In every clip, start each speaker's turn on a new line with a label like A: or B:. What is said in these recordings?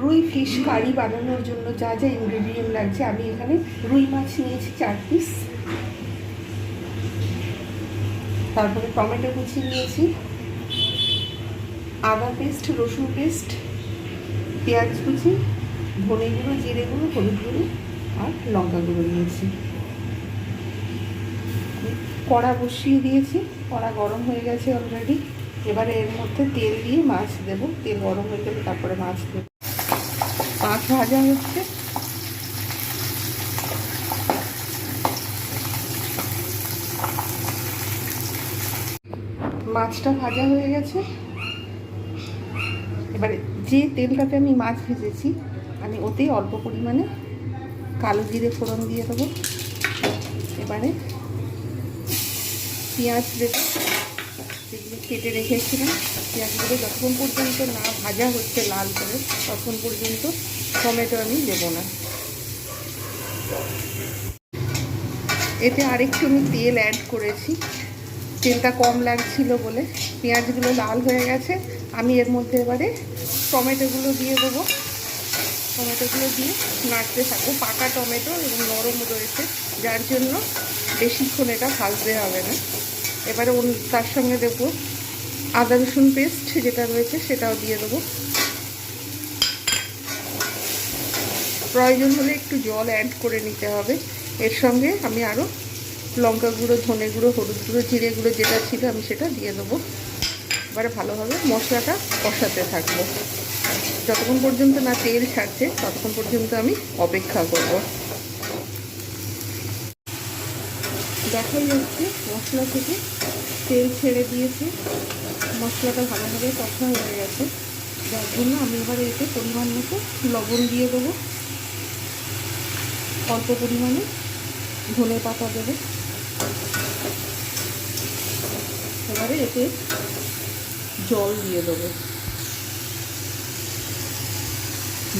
A: রুই fish curry বানানোর জন্য যা যা ইনগ্রেডিয়েন্ট লাগছে, আমি এখানে রুই মাছ নিয়েছি চার পিস তারপরে টমেটো কুচি নিয়েছি। আদা পেস্ট রসুন পেস্ট পেঁয়াজ কুচি, ধনে গুঁড়ো, জিরে গুঁড়ো, হলুদ গুঁড়ো আর লঙ্কা গুঁড়ো নিয়েছি। কড়া বসিয়ে দিয়েছি, কড়া গরম হয়ে গেছে অলরেডি এবারে এর মধ্যে তেল দিয়ে মাছ দেবো, তেল গরম হয়ে গেলে তারপরে মাছ দেবো। মাছ ভাজা হচ্ছে। মাছটা ভাজা হয়ে গেছে। এবারে যে তেলটাতে আমি মাছ ভেজেছি, আমি ওতেই অল্প পরিমাণে কালো জিরে ফোড়ন দিয়ে দেবো। এবারে পেঁয়াজ দেবো। যেগুলো কেটে রেখেছিলাম। পেঁয়াজগুলো যতক্ষণ পর্যন্ত না ভাজা হচ্ছে লাল করে, ততক্ষণ পর্যন্ত টমেটো আমি দেবো না। এতে আরেকটু আমি তেল অ্যাড করেছি। তেলটা কম লাগছিল বলে। পেঁয়াজগুলো লাল হয়ে গেছে। আমি এর মধ্যে এবারে টমেটোগুলো দিয়ে দেবো। টমেটোগুলো দিয়ে নাড়তে থাকব। পাকা টমেটো এবং নরম রয়েছে। যার জন্য বেশিক্ষণ এটা ভাজতে হবে না। এবারে তার সঙ্গে দেবো আদা রসুন পেস্ট যেটা রয়েছে সেটাও দিয়ে দেবো। প্রয়োজন হলে একটু জল অ্যাড করে নিতে হবে। এর সঙ্গে আমি আরও লঙ্কা গুঁড়ো, ধনে গুঁড়ো, হলুদ গুঁড়ো, জিরে গুঁড়ো যেটা ছিল আমি সেটা দিয়ে দেবো। এবারে ভালোভাবে মশলাটা কষাতে থাকব। যতক্ষণ পর্যন্ত না তেল ছাড়ছে, ততক্ষণ পর্যন্ত আমি অপেক্ষা করব। দেখাই যাচ্ছে, মশলা থেকে তেল ছেড়ে দিয়েছে। মশলাটা ভালোভাবে কষা হয়ে গেছে। যার জন্য আমি এবার এতে পরিমাণ মতো লবণ দিয়ে দেবো। অল্প পরিমাণে ধনে পাতা দেবো। এবারে এতে জল দিয়ে দেবো।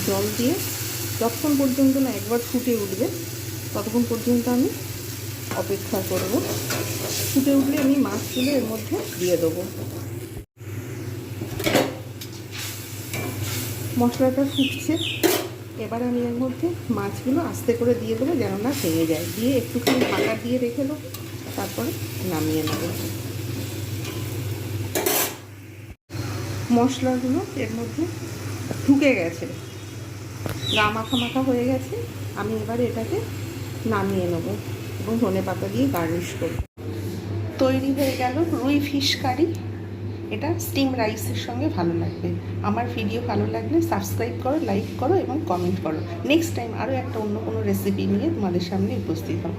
A: জল দিয়ে যতক্ষণ পর্যন্ত না একবার ফুটে উঠবে, ততক্ষণ পর্যন্ত আমি অপেক্ষা করব। ফুটে উঠলে আমি মাছগুলো এর মধ্যে দিয়ে দেবো। মশলাটা ফুটছে। এবার আমি এর মধ্যে মাছগুলো আস্তে করে দিয়ে দেবো যেন না ভেঙে যায়। দিয়ে একটুখানি ঢাকা দিয়ে রেখে দেবো, তারপরে নামিয়ে নেব। মশলাগুলো এর মধ্যে ঢুকে গেছে। গা মাখা মাখা হয়ে গেছে। আমি এবার এটাকে নামিয়ে নেব। এবং ধনে পাতা দিয়ে গার্নিশ করব। তৈরি হয়ে গেল রুই ফিশ কারি। এটা স্টিম রাইসের সঙ্গে ভালো লাগবে। আমার ভিডিও ভালো লাগলে সাবস্ক্রাইব করো লাইক করো এবং কমেন্ট করো। নেক্সট টাইম আরও একটা অন্য কোনো রেসিপি নিয়ে তোমাদের সামনে উপস্থিত হব।